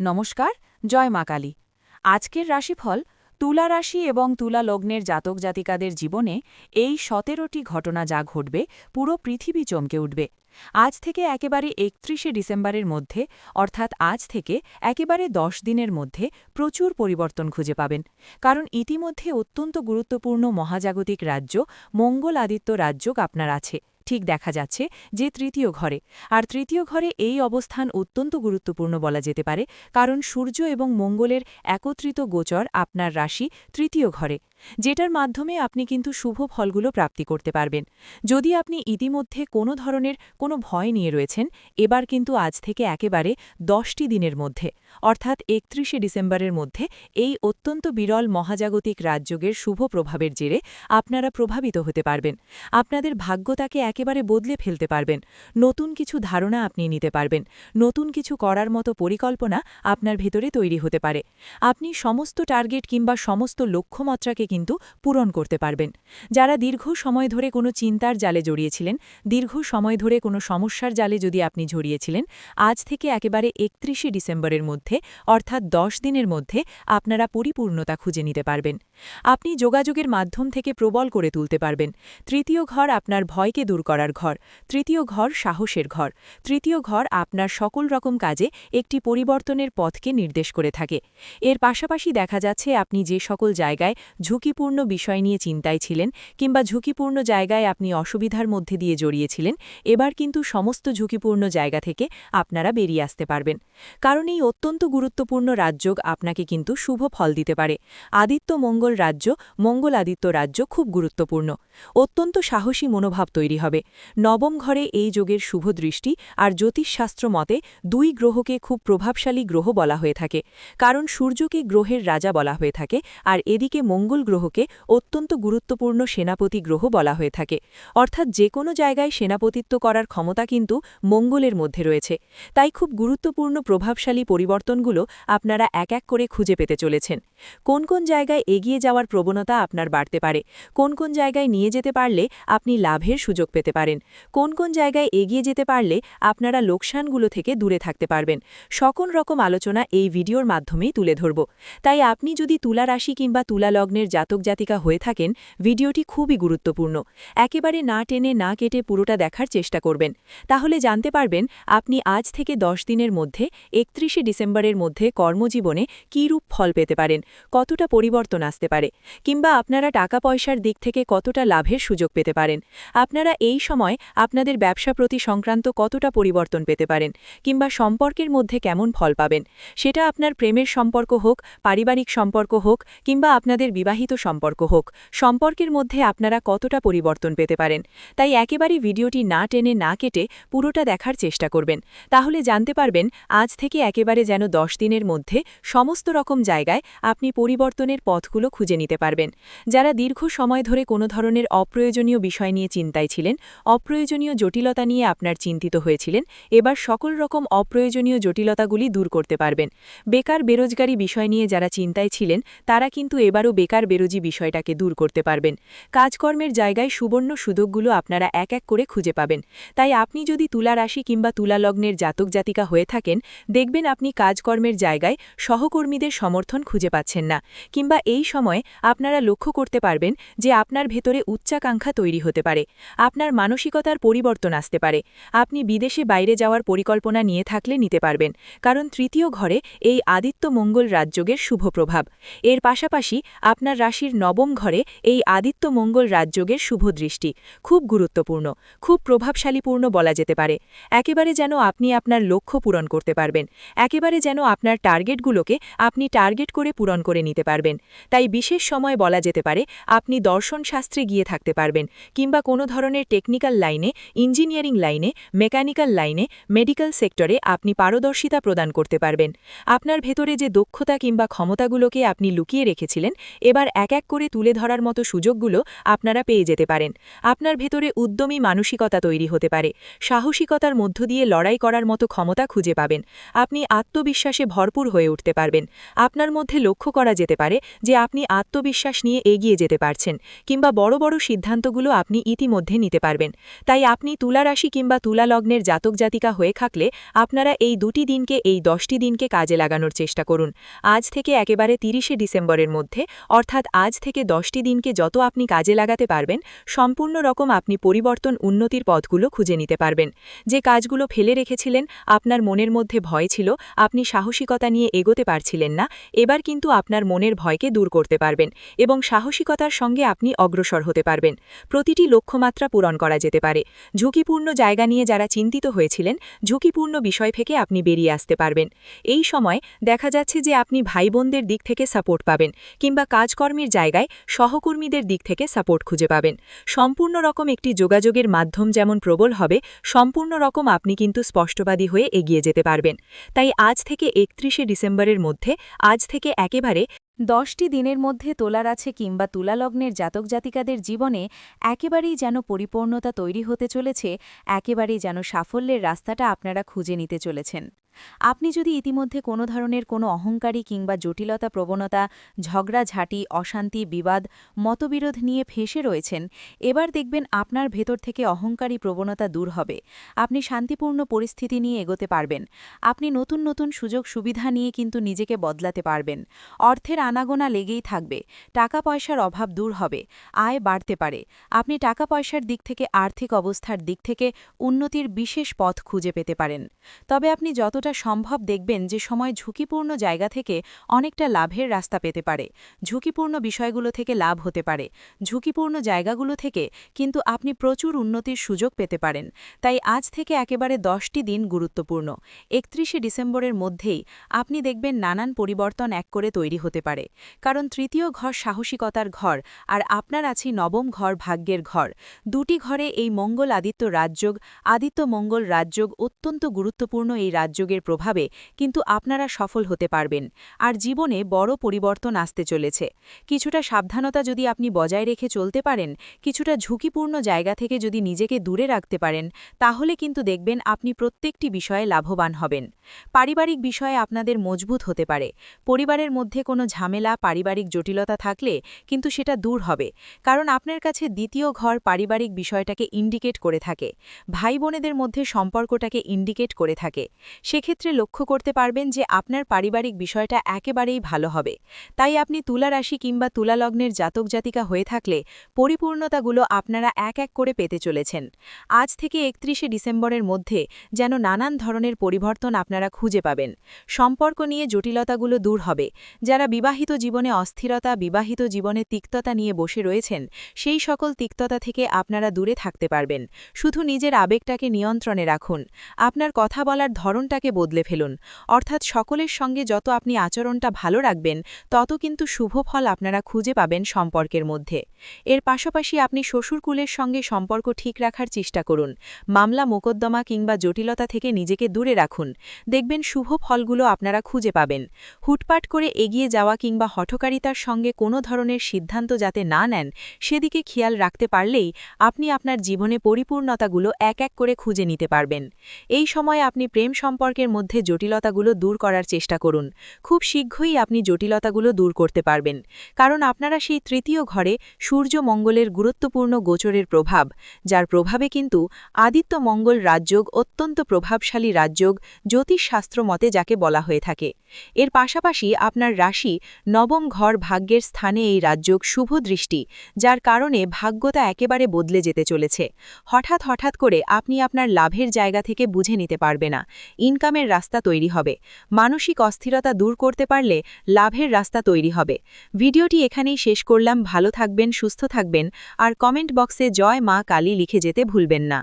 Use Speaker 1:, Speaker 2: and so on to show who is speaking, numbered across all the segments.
Speaker 1: নমস্কার, জয় মা কালী। আজকের রাশিফল তুলা রাশি এবং তুলা লগ্নের জাতক জাতিকাদের জীবনে এই সতেরোটি ঘটনা যা ঘটবে পুরো পৃথিবী চমকে উঠবে। আজ থেকে একেবারে একত্রিশে ডিসেম্বরের মধ্যে, অর্থাৎ আজ থেকে একেবারে দশ দিনের মধ্যে প্রচুর পরিবর্তন খুঁজে পাবেন। কারণ ইতিমধ্যে অত্যন্ত গুরুত্বপূর্ণ মহাজাগতিক রাজ্য মঙ্গল আদিত্য রাজ্যক আপনার আছে। ঠিক দেখা যাচ্ছে যে তৃতীয় ঘরে। আর তৃতীয় ঘরে এই অবস্থান অত্যন্ত গুরুত্বপূর্ণ বলা যেতে পারে, কারণ সূর্য এবং মঙ্গলের একত্রিত গোচর আপনার রাশি তৃতীয় ঘরে। যেটার মাধ্যমে আপনি কিন্তু শুভ ফলগুলো প্রাপ্তি করতে পারবেন। যদি আপনি ইতিমধ্যে কোনো ধরনের কোনো ভয় নিয়ে রয়েছেন, এবার কিন্তু আজ থেকে একেবারে দশটি দিনের মধ্যে, অর্থাৎ একত্রিশে ডিসেম্বরের মধ্যে এই অত্যন্ত বিরল মহাজাগতিক রাজযোগের শুভ প্রভাবের জেরে আপনারা প্রভাবিত হতে পারবেন। আপনাদের ভাগ্যতাকে একেবারে বদলে ফেলতে পারবেন। নতুন কিছু ধারণা আপনি নিতে পারবেন। নতুন কিছু করার মতো পরিকল্পনা আপনার ভেতরে তৈরি হতে পারে। আপনি সমস্ত টার্গেট কিংবা সমস্ত লক্ষ্যমাত্রাকে কিন্তু পূরণ করতে পারবেন। যারা দীর্ঘ সময় ধরে কোনো চিন্তার জালে জড়িয়েছিলেন, দীর্ঘ সময় ধরে কোনো সমস্যার জালে যদি আপনি জড়িয়েছিলেন, আজ থেকে একেবারে একত্রিশে ডিসেম্বরের মধ্যে, অর্থাৎ দশ দিনের মধ্যে, আপনারা পরিপূর্ণতা খুঁজে নিতে পারবেন। আপনি যোগাযোগের মাধ্যম থেকে প্রবল করে তুলতে পারবেন। তৃতীয় ঘর আপনার ভয়কে দূর করার ঘর। তৃতীয় ঘর সাহসের ঘর। তৃতীয় ঘর আপনার সকল রকম কাজে একটি পরিবর্তনের পথকে নির্দেশ করে থাকে। এর পাশাপাশি দেখা যাচ্ছে আপনি যে সকল জায়গায় ঝুঁকিপূর্ণ বিষয় নিয়ে চিন্তায় ছিলেন কিংবা ঝুঁকিপূর্ণ জায়গায় আপনি অসুবিধার মধ্যে দিয়ে জড়িয়েছিলেন, এবার কিন্তু সমস্ত ঝুঁকিপূর্ণ জায়গা থেকে আপনারা বেরিয়ে আসতে পারবেন। কারণ এই অত্যন্ত গুরুত্বপূর্ণ রাজযোগ আপনাকে কিন্তু শুভ ফল দিতে পারে। আদিত্য মঙ্গল রাজ্য মঙ্গল আদিত্য রাজ্য খুব গুরুত্বপূর্ণ। অত্যন্ত সাহসী মনোভাব তৈরি হবে। নবম ঘরে এই যোগের শুভ দৃষ্টি আর জ্যোতিষশাস্ত্র মতে দুই গ্রহকে খুব প্রভাবশালী গ্রহ বলা হয়ে থাকে। কারণ সূর্যকে গ্রহের রাজা বলা হয়ে থাকে আর এদিকে মঙ্গল গ্রহকে অত্যন্ত গুরুত্বপূর্ণ সেনাপতি গ্রহ বলা হয়ে থাকে। অর্থাৎ যে কোনো জায়গায় সেনাপতিত্ব করার ক্ষমতা কিন্তু মঙ্গলের মধ্যে রয়েছে। তাই খুব গুরুত্বপূর্ণ প্রভাবশালী পরিবর্তনগুলো আপনারা এক এক করে খুঁজে পেতে চলেছেন। কোন কোন জায়গায় এগিয়ে যাওয়ার প্রবণতা আপনার বাড়তে পারে? কোন কোন জায়গায় নিয়ে যেতে পারলে আপনি লাভের সুযোগ পেতে পারেন? কোন কোন জায়গায় এগিয়ে যেতে পারলে আপনারা লোকসানগুলো থেকে দূরে থাকতে পারবেন? সকল রকম আলোচনা এই ভিডিওর মাধ্যমেই তুলে ধরব। তাই আপনি যদি তুলা রাশি কিংবা তুলা লগ্নের জাতক জাতিকা হয়ে থাকেন, ভিডিওটি খুবই গুরুত্বপূর্ণ। একেবারে না টেনে না কেটে পুরোটা দেখার চেষ্টা করবেন। তাহলে জানতে পারবেন, আপনি আজ থেকে দশ দিনের মধ্যে, একত্রিশে ডিসেম্বরের মধ্যে কর্মজীবনে কী রূপ ফল পেতে পারেন, কতটা পরিবর্তন আসতে পারে, কিংবা আপনারা টাকা পয়সার দিক থেকে কতটা লাভের সুযোগ পেতে পারেন, আপনারা এই সময় আপনাদের ব্যবসা প্রতি সংক্রান্ত কতটা পরিবর্তন পেতে পারেন, কিংবা সম্পর্কের মধ্যে কেমন ফল পাবেন, সেটা আপনার প্রেমের সম্পর্ক হোক, পারিবারিক সম্পর্ক হোক, কিংবা আপনাদের বিবাহিত সম্পর্ক হোক। সম্পর্কের মধ্যে আপনারা কতটা পরিবর্তন পেতে পারেন, তাই একেবারে ভিডিওটি না টেনে না কেটে পুরোটা দেখার চেষ্টা করবেন। তাহলে জানতে পারবেন, আজ থেকে একেবারে যেন দশ দিনের মধ্যে সমস্ত রকম জায়গায় আপনি পরিবর্তনের পথগুলো খুঁজে নিতে পারবেন। যারা দীর্ঘ সময় ধরে কোনো ধরনের অপ্রয়োজনীয় বিষয় নিয়ে চিন্তায় ছিলেন, অপ্রয়োজনীয় জটিলতা নিয়ে আপনার চিন্তিত হয়েছিলেন, এবার সকল রকম অপ্রয়োজনীয় জটিলতাগুলি দূর করতে পারবেন। বেকার বেরোজগারি বিষয় নিয়ে যারা চিন্তায় ছিলেন, তারা কিন্তু এবারও বেকার বেরোজি বিষয়টাকে দূর করতে পারবেন। কাজকর্মের জায়গায় সুবর্ণ সুযোগগুলো আপনারা এক এক করে খুঁজে পাবেন। তাই আপনি যদি তুলা রাশি কিংবা তুলা লগ্নের জাতক জাতিকা হয়ে থাকেন, দেখবেন আপনি কাজকর্মের জায়গায় সহকর্মীদের সমর্থন খুঁজে পাচ্ছেন না। কিংবা এই সময়ে আপনারা লক্ষ্য করতে পারবেন যে আপনার ভেতরে উচ্চাকাঙ্ক্ষা তৈরি হতে পারে। আপনার মানসিকতার পরিবর্তন আসতে পারে। আপনি বিদেশে বাইরে যাওয়ার পরিকল্পনা নিয়ে থাকলে নিতে পারবেন। কারণ তৃতীয় ঘরে এই আদিত্য মঙ্গল রাজযোগের শুভ প্রভাব। এর পাশাপাশি আপনার রাশির নবম ঘরে এই আদিত্য মঙ্গল রাজযোগের শুভ দৃষ্টি। খুব গুরুত্বপূর্ণ, খুব প্রভাবশালীপূর্ণ বলা যেতে পারে। একেবারে যেন আপনি আপনার লক্ষ্য পূরণ করতে পারবেন। একেবারে যেন আপনার টার্গেটগুলোকে আপনি টার্গেট করে পূরণ করে নিতে পারবেন। তাই বিশেষ সময় বলা যেতে পারে, আপনি দর্শনশাস্ত্রে গিয়ে থাকতে পারবেন কিংবা কোনো ধরনের টেকনিক্যাল লাইনে, ইঞ্জিনিয়ারিং লাইনে, মেকানিক্যাল লাইনে, মেডিকেল সেক্টরে আপনি পারদর্শিতা প্রদান করতে পারবেন। আপনার ভেতরে যে দক্ষতা কিংবা ক্ষমতাগুলোকে আপনি লুকিয়ে রেখেছিলেন, এবার
Speaker 2: এক এক করে তুলে ধরার মতো সুযোগগুলো আপনারা পেয়ে যেতে পারেন। আপনার ভেতরে উদ্যমী মানসিকতা তৈরি হতে পারে। সাহসিকতার মধ্য দিয়ে লড়াই করার মতো ক্ষমতা খুঁজে পাবেন। আপনি আত্মবিশ্বাসে ভরপুর হয়ে উঠতে পারবেন। আপনার মধ্যে লক্ষ্য করা যেতে পারে যে আপনি আত্মবিশ্বাস নিয়ে এগিয়ে যেতে পারছেন কিংবা বড় বড় সিদ্ধান্তগুলো আপনি ইতিমধ্যে নিতে পারবেন। তাই আপনি তুলা রাশি কিংবা তুলা লগ্নের জাতক জাতিকা হয়ে থাকলে আপনারা এই দুটি দিনকে, এই দশটি দিনকে কাজে লাগানোর চেষ্টা করুন। আজ থেকে একেবারে তিরিশে ডিসেম্বরের মধ্যে, অর্থাৎ আজ থেকে দশটি দিনকে যত আপনি কাজে লাগাতে পারবেন, সম্পূর্ণ রকম আপনি পরিবর্তন উন্নতির পথগুলো খুঁজে নিতে পারবেন। যে কাজগুলো ফেলে রেখেছিলেন, আপনার মনের মধ্যে ভয় ছিল, আপনি সাহসিকতা নিয়ে এগোতে পারছিলেন না, এবার কিন্তু আপনার মনের ভয়কে দূর করতে পারবেন এবং সাহসিকতার সঙ্গে আপনি অগ্রসর হতে পারবেন। প্রতিটি লক্ষ্যমাত্রা পূরণ করা যেতে পারে। ঝুঁকিপূর্ণ জায়গা নিয়ে যারা চিন্তিত হয়েছিলেন, ঝুঁকিপূর্ণ বিষয় থেকে আপনি বেরিয়ে আসতে পারবেন। এই সময় দেখা যাচ্ছে যে আপনি ভাই দিক থেকে সাপোর্ট পাবেন কিংবা কাজকর্মের জায়গায় সহকর্মীদের দিক থেকে সাপোর্ট খুঁজে পাবেন। সম্পূর্ণ রকম একটি যোগাযোগের মাধ্যম যেমন প্রবল হবে, সম্পূর্ণ রকম আপনি কিন্তু স্পষ্টবাদী হয়ে এগিয়ে যেতে পারবেন। তাই আজ থেকে একত্রিশে ডিসেম্বরের মধ্যে, আজ থেকে একেবারে
Speaker 1: দশটি দিনের মধ্যে তোলার আছে কিংবা তুলালগ্নের জাতক জাতিকাদের জীবনে একেবারেই যেন পরিপূর্ণতা তৈরি হতে চলেছে, একেবারেই যেন সাফল্যের রাস্তাটা আপনারা খুঁজে নিতে চলেছেন। আপনি যদি ইতিমধ্যে কোনো ধরনের কোনো অহংকারী কিংবা জটিলতা, প্রবণতা ঝগড়াঝাঁটি অশান্তি, বিবাদ, মতবিরোধ নিয়ে ফেঁসে রয়েছেন, এবার দেখবেন আপনার ভেতর থেকে অহংকারী প্রবণতা দূর হবে। আপনি শান্তিপূর্ণ পরিস্থিতি নিয়ে এগোতে পারবেন। আপনি নতুন নতুন সুযোগ, সুবিধা নিয়ে কিন্তু নিজেকে বদলাতে পারবেন। অর্থের আনাগোনা লেগেই থাকবে। টাকা পয়সার অভাব দূর হবে। আয় বাড়তে পারে। আপনি টাকা পয়সার দিক থেকে, আর্থিক অবস্থার দিক থেকে উন্নতির বিশেষ পথ খুঁজে পেতে পারেন। তবে আপনি যতটা সম্ভব দেখবেন যে সময় ঝুঁকিপূর্ণ জায়গা থেকে অনেকটা লাভের রাস্তা পেতে পারে। ঝুঁকিপূর্ণ বিষয়গুলো থেকে লাভ হতে পারে। ঝুঁকিপূর্ণ জায়গাগুলো থেকে কিন্তু আপনি প্রচুর উন্নতির সুযোগ পেতে পারেন। তাই আজ থেকে একেবারে দশটি দিন গুরুত্বপূর্ণ। একত্রিশে ডিসেম্বরের মধ্যেই আপনি দেখবেন নানান পরিবর্তন এক করে তৈরি হতে পারে। কারণ তৃতীয় ঘর সাহসিকতার ঘর আর আপনার আছে নবম ঘর ভাগ্যের ঘর। দুটি ঘরে এই মঙ্গল আদিত্য রাজযোগ, আদিত্য মঙ্গল রাজযোগ অত্যন্ত গুরুত্বপূর্ণ এই রাজযোগের প্রভাবে কিন্তু আপনারা সফল হতে পারবেন। আর জীবনে বড় পরিবর্তন আসতে চলেছে। কিছুটা সাবধানতা যদি আপনি বজায় রেখে চলতে পারেন, কিছুটা ঝুঁকিপূর্ণ জায়গা থেকে যদি নিজেকে দূরে রাখতে পারেন, তাহলে কিন্তু দেখবেন আপনি প্রত্যেকটি বিষয়ে লাভবান হবেন। পারিবারিক বিষয়ে আপনাদের মজবুত হতে পারে। পরিবারের মধ্যে কোনো ঝামেলা, পারিবারিক জটিলতা থাকলে কিন্তু সেটা দূর হবে। কারণ আপনার কাছে দ্বিতীয় ঘর পারিবারিক বিষয়টাকে ইন্ডিকেট করে থাকে। ভাই বোনেদের মধ্যে সম্পর্কটাকে ইন্ডিকেট করে থাকে। সেক্ষেত্রে লক্ষ্য করতে পারবেন যে আপনার পারিবারিক বিষয়টা একেবারেই ভালো হবে। তাই আপনি তুলা রাশি কিংবা তুলা লগ্নের জাতক জাতিকা হয়ে থাকলে পরিপূর্ণতাগুলো আপনারা এক এক করে পেতে চলেছেন। আজ থেকে একত্রিশে ডিসেম্বরের মধ্যে যেন নানান ধরনের পরিবর্তন আপনারা খুঁজে পাবেন। সম্পর্ক নিয়ে জটিলতাগুলো দূর হবে। যারা বিবাহিত জীবনে অস্থিরতা, বিবাহিত জীবনে তিক্ততা নিয়ে বসে রয়েছেন, সেই সকল তিক্ততা থেকে আপনারা দূরে থাকতে পারবেন। শুধু নিজের আবেগটাকে নিয়ন্ত্রণে রাখুন। আপনার কথা বলার ধরনটাকে বদলে ফেলুন। অর্থাৎ সকলের সঙ্গে যত আপনি আচরণটা ভালো রাখবেন, তত কিন্তু শুভ ফল আপনারা খুঁজে পাবেন সম্পর্কের মধ্যে। এর পাশাপাশি আপনি শ্বশুরকুলের সঙ্গে সম্পর্ক ঠিক রাখার চেষ্টা করুন। মামলা মোকদ্দমা কিংবা জটিলতা থেকে নিজেকে দূরে রাখুন। দেখবেন শুভ ফলগুলো আপনারা খুঁজে পাবেন। হুটপাট করে এগিয়ে যাওয়া কিংবা হঠকারিতার সঙ্গে কোনো ধরনের সিদ্ধান্ত যাতে না নেন, সেদিকে খেয়াল রাখতে পারলেই আপনি আপনার জীবনে পরিপূর্ণতাগুলো এক এক করে খুঁজে নিতে পারবেন। এই সময় আপনি প্রেম সম্পর্কের মধ্যে জটিলতাগুলো দূর করার চেষ্টা করুন। খুব শীঘ্রই আপনি জটিলতাগুলো দূর করতে পারবেন। কারণ আপনারা সেই তৃতীয় ঘরে সূর্য মঙ্গলের গুরুত্বপূর্ণ গোচরের প্রভাব, যার প্রভাবে কিন্তু আদিত্য মঙ্গল রাজযোগ অত্যন্ত প্রভাবশালী রাজযোগ জ্যোতিষশাস্ত্র মতে যাকে বলা হয়ে থাকে। এর পাশাপাশি আপনার রাশি নবম ঘর ভাগ্যের স্থানে এই রাজযোগ শুভ দৃষ্টি, যার কারণে ভাগ্যতা একেবারে বদলে যেতে চলেছে। হঠাৎ হঠাৎ করে আপনি আপনার লাভের জায়গা থেকে বুঝে নিতে পারবে না। ইনকামের রাস্তা তৈরি হবে। মানসিক অস্থিরতা দূর করতে পারলে লাভের রাস্তা তৈরি হবে। ভিডিওটি এখানেই শেষ করলাম। ভালো থাকবেন, সুস্থ থাকবেন। আর কমেন্ট বক্সে জয় মা কালী লিখে যেতে ভুলবেন না।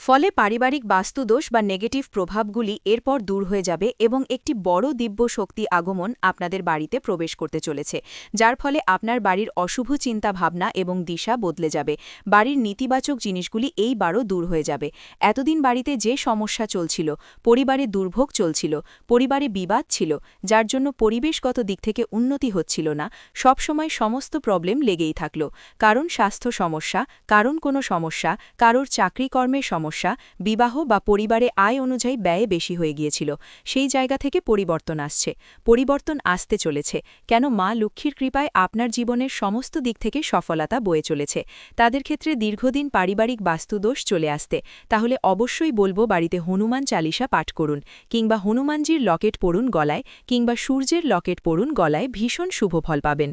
Speaker 1: ফলে পারিবারিক বাস্তুদোষ বা নেগেটিভ প্রভাবগুলি এরপর দূর হয়ে যাবে এবং একটি বড় দিব্য শক্তি আগমন আপনাদের বাড়িতে প্রবেশ করতে চলেছে, যার ফলে আপনার বাড়ির অশুভ চিন্তা ভাবনা এবং দিশা বদলে যাবে। বাড়ির নেতিবাচক জিনিসগুলি এইবারও দূর হয়ে যাবে। এতদিন বাড়িতে যে সমস্যা চলছিল, পরিবারে দুর্ভোগ চলছিল, পরিবারে বিবাদ ছিল, যার জন্য পরিবেশগত দিক থেকে উন্নতি হচ্ছিল না, সবসময় সমস্ত প্রবলেম লেগেই থাকল। কারণ স্বাস্থ্য সমস্যা, কারণ কোনো সমস্যা, কারোর চাকরি চাকরিকর্মের সমস্যা বিবাহ বা পরিবারে আয় অনুযায়ী ব্যয় বেশি হয়ে গিয়েছিল। সেই জায়গা থেকে পরিবর্তন আসছে। পরিবর্তন আসতে চলেছে। কেন মা লক্ষ্মীর কৃপায় আপনার জীবনের সমস্ত দিক থেকে সফলতা বয়ে চলেছে। তাদের ক্ষেত্রে দীর্ঘদিন পারিবারিক বাস্তুদোষ চলে আসতে। তাহলে অবশ্যই বলব বাড়িতে হনুমান চালিসা পাঠ করুন, কিংবা হনুমানজির লকেট পড়ুন গলায়, কিংবা সূর্যের লকেট পড়ুন গলায় ভীষণ শুভ ফল পাবেন।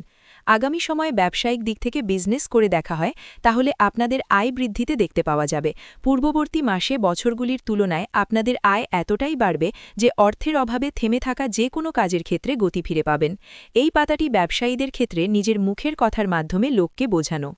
Speaker 1: আগামী সময়ে ব্যবসায়িক দিক থেকে বিজনেস করে দেখা হয়, তাহলে আপনাদের আয় বৃদ্ধিতে দেখতে পাওয়া যাবে। পূর্ববর্তী মাসে বছরগুলির তুলনায় আপনাদের আয় এতটাই বাড়বে যে অর্থের অভাবে থেমে থাকা যে কোনো কাজের ক্ষেত্রে গতি ফিরে পাবেন। এই পাতাটি ব্যবসায়ীদের ক্ষেত্রে নিজের মুখের কথার মাধ্যমে লোককে বোঝানো।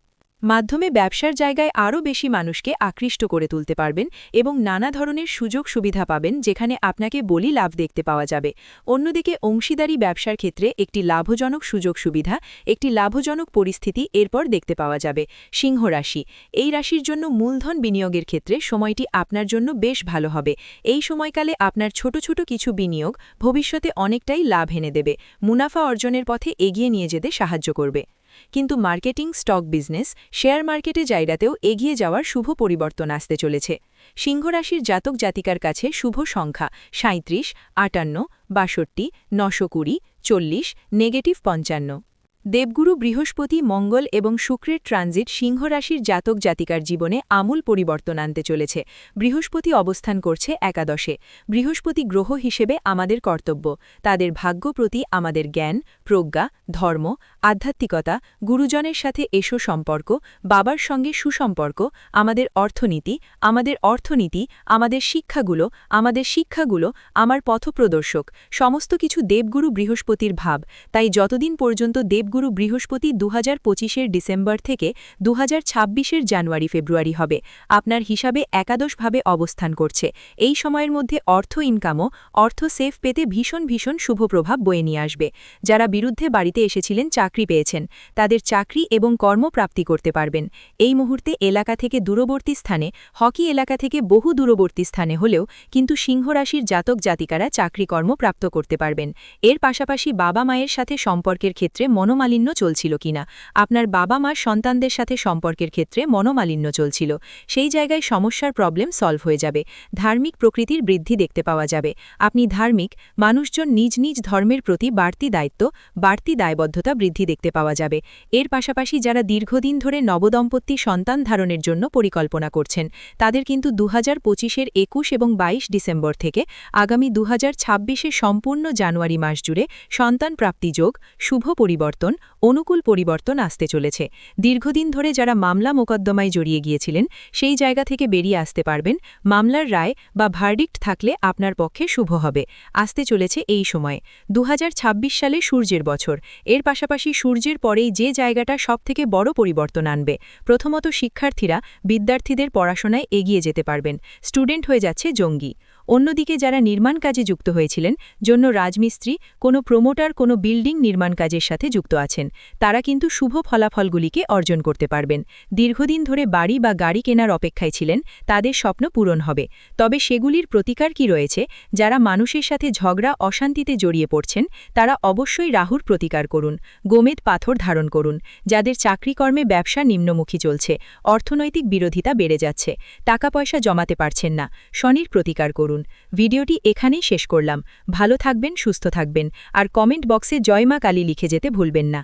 Speaker 1: মাধ্যমে ব্যবসার জায়গায় আরও বেশি মানুষকে আকৃষ্ট করে তুলতে পারবেন এবং নানা ধরনের সুযোগ সুবিধা পাবেন যেখানে আপনাকে বলি লাভ দেখতে পাওয়া যাবে। অন্যদিকে অংশীদারি ব্যবসার ক্ষেত্রে একটি লাভজনক সুযোগ সুবিধা, একটি লাভজনক পরিস্থিতি এরপর দেখতে পাওয়া যাবে। সিংহ রাশি, এই রাশির জন্য মূলধন বিনিয়োগের ক্ষেত্রে সময়টি আপনার জন্য বেশ ভালো হবে। এই সময়কালে আপনার ছোট ছোট কিছু বিনিয়োগ ভবিষ্যতে অনেকটাই লাভ এনে দেবে। মুনাফা অর্জনের পথে এগিয়ে নিয়ে যেতে সাহায্য করবে। কিন্তু মার্কেটিং, স্টক বিজনেস, শেয়ার মার্কেটে জায়গাতেও এগিয়ে যাওয়ার শুভ পরিবর্তন আসতে চলেছে। সিংহরাশির জাতক জাতিকার কাছে শুভ সংখ্যা সাঁত্রিশ আটান্ন, বাষট্টি, নশো কুড়ি, চল্লিশ, নেগেটিভ পঞ্চান্ন। দেবগুরু বৃহস্পতি মঙ্গল এবং শুক্রের ট্রানজিট সিংহরাশির জাতক জাতিকার জীবনে আমূল পরিবর্তন আনতে চলেছে। বৃহস্পতি অবস্থান করছে একাদশে। বৃহস্পতি গ্রহ হিসেবে আমাদের কর্তব্য। তাদের ভাগ্য প্রতি আমাদের জ্ঞান, প্রজ্ঞা, ধর্ম, আধ্যাত্মিকতা, গুরুজনের সাথে এসো সম্পর্ক, বাবার সঙ্গে সুসম্পর্ক, আমাদের অর্থনীতি আমাদের অর্থনীতি, আমাদের শিক্ষাগুলো আমাদের শিক্ষাগুলো, আমার পথপ্রদর্শক। সমস্ত কিছু দেবগুরু বৃহস্পতির ভাব। তাই যতদিন পর্যন্ত দেবগুরু বৃহস্পতি দু হাজার ডিসেম্বর থেকে দু হাজার জানুয়ারি ফেব্রুয়ারি হবে। আপনার হিসাবে একাদশভাবে অবস্থান করছে। এই সময়ের মধ্যে অর্থ ইনকামও অর্থ সেফ পেতে ভীষণ ভীষণ শুভ প্রভাব বয়ে নিয়ে আসবে। যারা বিরুদ্ধে বাড়িতে এসেছিলেন, চাকরি পেয়েছেন, তাদের চাকরি এবং কর্মপ্রাপ্তি করতে পারবেন। এই মুহূর্তে এলাকা থেকে দূরবর্তী স্থানে, হকি এলাকা থেকে বহু দূরবর্তী স্থানে হলেও কিন্তু সিংহরাশির জাতক জাতিকারা চাকরি কর্ম প্রাপ্ত করতে পারবেন। এর পাশাপাশি বাবা মায়ের সাথে সম্পর্কের ক্ষেত্রে মনোমালিন্য চলছিল কিনা? আপনার বাবা মার সন্তানদের সাথে সম্পর্কের ক্ষেত্রে মনোমালিন্য চলছিল। সেই জায়গায় সমস্যার প্রবলেম সলভ হয়ে যাবে। ধার্মিক প্রকৃতির বৃদ্ধি দেখতে পাওয়া যাবে। আপনি ধার্মিক, মানুষজন নিজ নিজ ধর্মের প্রতি বাড়তি দায়িত্ব, বাড়তি দায়বদ্ধতা বৃদ্ধি দেখতে পাওয়া যাবে। এর পাশাপাশি যারা দীর্ঘদিন ধরে নবদম্পতি সন্তান ধারণের জন্য পরিকল্পনা করছেন, তাদের কিন্তু দু হাজার পঁচিশের একুশ এবং ২২ ডিসেম্বর থেকে আগামী দু হাজার সম্পূর্ণ জানুয়ারি মাস জুড়ে সন্তান প্রাপ্তি যোগ শুভ পরিবর্তন অনুকূল পরিবর্তন আসতে চলেছে। দীর্ঘদিন ধরে যারা মামলা মোকদ্দমায় জড়িয়ে গিয়েছিলেন, সেই জায়গা থেকে বেরিয়ে আসতে পারবেন। মামলার রায় বা ভার্ডিক্ট থাকলে আপনার পক্ষে শুভ হবে। আসতে চলেছে এই সময়ে। দু হাজার ছাব্বিশ সালে সূর্যের বছর। এর পাশাপাশি সূর্যের পরেই যে জায়গাটা সবথেকে বড় পরিবর্তন আনবে। প্রথমত শিক্ষার্থীরা, বিদ্যার্থীদের পড়াশোনায় এগিয়ে যেতে পারবেন। স্টুডেন্ট হয়ে যাচ্ছে জঙ্গি। অন্যদিকে যারা নির্মাণ কাজে যুক্ত হয়েছিলেন, জন্য রাজমিস্ত্রি, কোনো প্রমোটার, কোনো বিল্ডিং নির্মাণ কাজের সাথে যুক্ত আছেন। তারা কিন্তু শুভ ফলাফলগুলিকে অর্জন করতে পারবেন। দীর্ঘদিন ধরে বাড়ি বা গাড়ি কেনার অপেক্ষায় ছিলেন, তাদের স্বপ্ন পূরণ হবে। তবে সেগুলির প্রতিকার কি রয়েছে, যারা মানুষের সাথে ঝগড়া, অশান্তিতে জড়িয়ে পড়ছেন, তারা অবশ্যই রাহুর প্রতিকার করুন। গোমেদ পাথর ধারণ করুন, যাদের চাকরিকর্মে ব্যবসা নিম্নমুখী চলছে, অর্থনৈতিক বিরোধিতা বেড়ে যাচ্ছে, টাকা পয়সা জমাতে পারছেন না, শনির প্রতিকার করুন। ভিডিওটি এখানেই শেষ করলাম। ভালো থাকবেন, সুস্থ থাকবেন। আর কমেন্ট বক্সে জয় মা কালী লিখে যেতে ভুলবেন না।